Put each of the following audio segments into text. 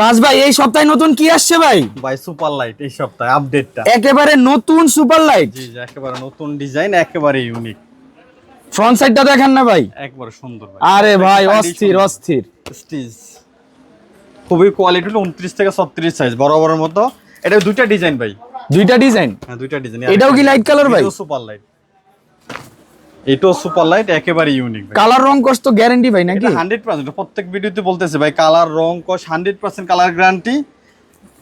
কাজ ভাই এই সপ্তাহে নতুন কি আসছে ভাই? ভাই সুপার লাইট এই সপ্তাহে আপডেটটা একেবারে নতুন সুপার লাইট জি একেবারে নতুন ডিজাইন একেবারে ইউনিক ফ্রন্ট সাইডটা দেখেন না ভাই? একবারে সুন্দর ভাই। আরে ভাই অস্থির অস্থির। স্টিচ খুবই কোয়ালিটি হলো উনত্রিশ থেকে ছত্রিশ সাইজ বড় বড় মতো। এটা দুইটা ডিজাইন ভাই। দুইটা ডিজাইন হ্যাঁ দুইটা ডিজাইন এটাও কি light color ভাই? সুপার লাইট এটাও সুপার লাইট একেবারে ইউনিক কালার রং কষ্ট গ্যারান্টি ভাই নাকি? এটা হান্ড্রেড পার্সেন্ট প্রত্যেক ভিডিওতে বলতেছে ভাই কালার রং কস হান্ড্রেড পার্সেন্ট কালার গ্যারান্টি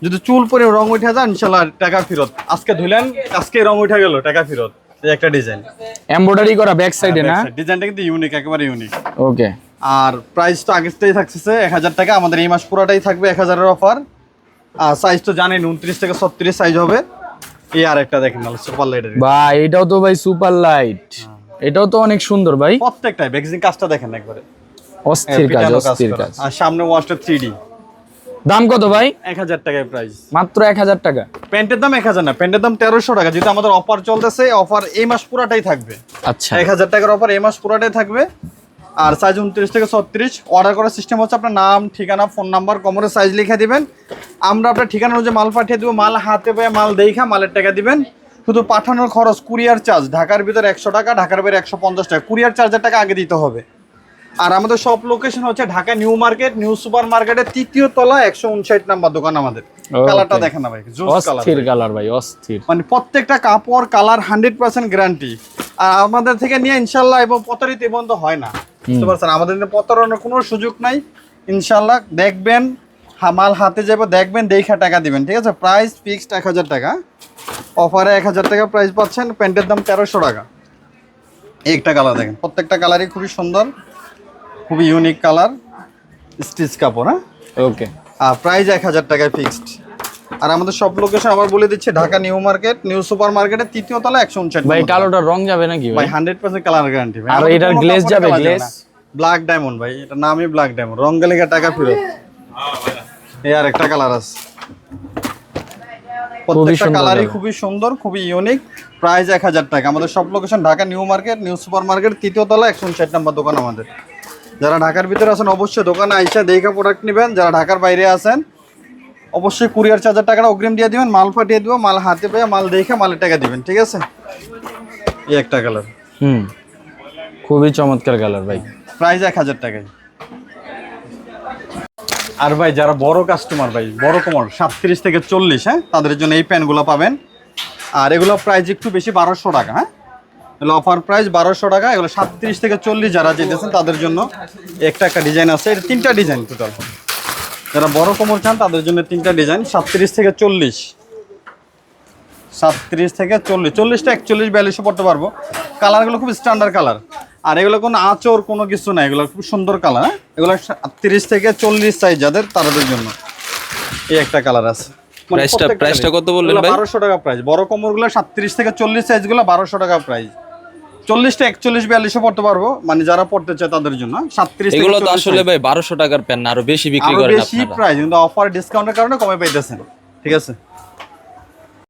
যদি চুল পরে রং উঠে যায় ইনশাল্লাহ টাকা ফেরত। আজকে ধুলেন আজকে রং উঠে গেল টাকা ফেরত। এই একটা ডিজাইন এমব্রয়ডারি করা ব্যাক সাইডে না? ডিজাইনটা কিন্তু ইউনিক একেবারে ইউনিক ওকে আর প্রাইস তো আগেরটাই এক হাজার টাকা। আমাদের এই মাস পুরোটাই থাকবে এক হাজারের অফার আর সাইজ তো জানেন উনত্রিশ থেকে ছত্রিশ সাইজ হবে। এই আর একটা দেখেন সুপার লাইটের ভাই এটাও তো ভাই সুপার লাইট এটাও তো অনেক সুন্দর ভাই। প্রত্যেকটাই ব্যাগজিং কাজটা দেখেন একবারে। অস্থির কাজ অস্থির কাজ। আর সামনে ওয়াশটা থ্রি ডি দাম কত ভাই? এক হাজার টাকায় প্রাইস মাত্র এক হাজার টাকা। প্যান্টের দাম এক হাজার না প্যান্টের দাম তেরোশো টাকা। যেহেতু আমাদের অফার চলতেছে অফার এই মাস পুরাটাই থাকবে। আচ্ছা। এক হাজার টাকার অফার এই মাস পুরাটাই থাকবে। আর সাইজ উনত্রিশ থেকে ছত্রিশ অর্ডার করার সিস্টেম হচ্ছে আপনার নাম ঠিকানা ফোন নাম্বার কমরে সাইজ লিখে দিবেন। আমরা আপনার ঠিকানা অনুযায়ী মাল পাঠিয়ে দেবো মাল হাতে পেয়ে মাল দেখা মালের টাকা দিবেন। শুধু পাঠানোর খরচ কুরিয়ার চার্জ। ঢাকার ভিতরে একশো টাকা ঢাকার বাইরে একশো পঞ্চাশ টাকা। কুরিয়ার চার্জের টাকা আগে দিতে হবে। আর আমাদের সব লোকেশন হচ্ছে Dhaka New Market New Super মার্কেটের তৃতীয় তলা একশো উনষাট নাম্বার দোকান আমাদের। কালারটা দেখেন না ভাই জোস কালার অস্থির কালার ভাই অস্থির। মানে প্রত্যেকটা কাপড় কালার হান্ড্রেড পার্সেন্ট গ্যারান্টি আর আমাদের থেকে নিয়ে ইনশাল্লাহ এবং প্রতারিত বন্ধ হয় না। বুঝতে পারছেন? আমাদের প্রতারণার কোনো সুযোগ নাই। ইনশাল্লাহ দেখবেন মাল হাতে যাবে দেখবেন দেখা টাকা দিবেন। ঠিক আছে? প্রাইস ফিক্সড এক হাজার টাকা। অফারে এক হাজার টাকা প্রাইস পাচ্ছেন প্যান্টের দাম তেরোশো টাকা। একটা কালার দেখেন প্রত্যেকটা কালারই খুবই সুন্দর খুবই ইউনিক কালার স্টিচ কাপড় হ্যাঁ? ওকে আর প্রাইস এক হাজার টাকায় ফিক্সড আর আমাদের সব লোকেশন আবার বলে দিচ্ছে Dhaka New Market New Super মার্কেটের তৃতীয় তলা একশো উনষাট ভাই কালোটার রং যাবে নাকি ভাই? ভাই হান্ড্রেড পার্সেন্ট কালার গ্যারান্টি আর এটার glaze যাবে, glaze? ব্ল্যাক ডায়মন্ড ভাই এটা নামই ব্ল্যাক ডায়মন্ড রং গেলে টাকা ফেরত। এই আর একটা কালার আছে। প্রত্যেকটা কালারই খুবই সুন্দর খুবই ইউনিক প্রাইস এক হাজার টাকা। আমাদের সব location Dhaka New Market New Super Market তৃতীয় তলা একশো উনষাট নাম্বার দোকান আমাদের। যারা ঢাকার ভিতরে আছেন অবশ্যই দোকানে আইসা দেখে প্রোডাক্ট নেবেন। যারা ঢাকার বাইরে আছেন অবশ্যই কুরিয়ার চার্জার টাকাটা অগ্রিম দিয়ে দিবেন। মাল পাঠিয়ে দেবো মাল হাতে পেয়ে মাল দেখে মালের টাকা দিবেন ঠিক আছে? এই একটা কালার হুম। খুবই চমৎকার কালার ভাই। প্রাইস এক হাজার টাকায়। আর ভাই, যারা বড় কাস্টমার ভাই, বড় কমর সাতত্রিশ থেকে চল্লিশ হ্যাঁ? তাদের জন্য এই প্যান্টগুলো পাবেন। আর এগুলো প্রাইস একটু বেশি, বারোশো টাকা হ্যাঁ? এগুলো অফার প্রাইস বারোশো টাকা, এগুলো সাতত্রিশ থেকে চল্লিশ যারা যেতেছেন তাদের জন্য একটা একটা ডিজাইন আছে। এটা তিনটা ডিজাইন টোটাল যারা বড় কোমর চান, তাদের জন্য তিনটা ডিজাইন সাতত্রিশ থেকে চল্লিশ। সাতত্রিশ থেকে চল্লিশ, চল্লিশটা একচল্লিশ বিয়াল্লিশে পড়তে পারব। কালারগুলো খুব স্ট্যান্ডার্ড কালার আর এগুলো কোনো আঁচড় কোনো কিছু না এগুলো খুব সুন্দর কালার হ্যাঁ? এগুলো তিরিশ থেকে চল্লিশ সাইজ যাদের তাদের জন্য এই একটা কালার আছে। মানে কত বললেন ভাই? টাকা প্রাইস বড় কোমরগুলো থেকে সাইজগুলো টাকা পড়তে পারব। মানে যারা পড়তে চায় তাদের জন্য। সাতত্রিশ এগুলো তো আসলে ভাই বারোশো টাকার প্যান আরও বেশি বিক্রি আরও বেশি আপনারা। প্রাইস কিন্তু অফার ডিসকাউন্টের কারণে কমে পাইতেছেন। ঠিক আছে?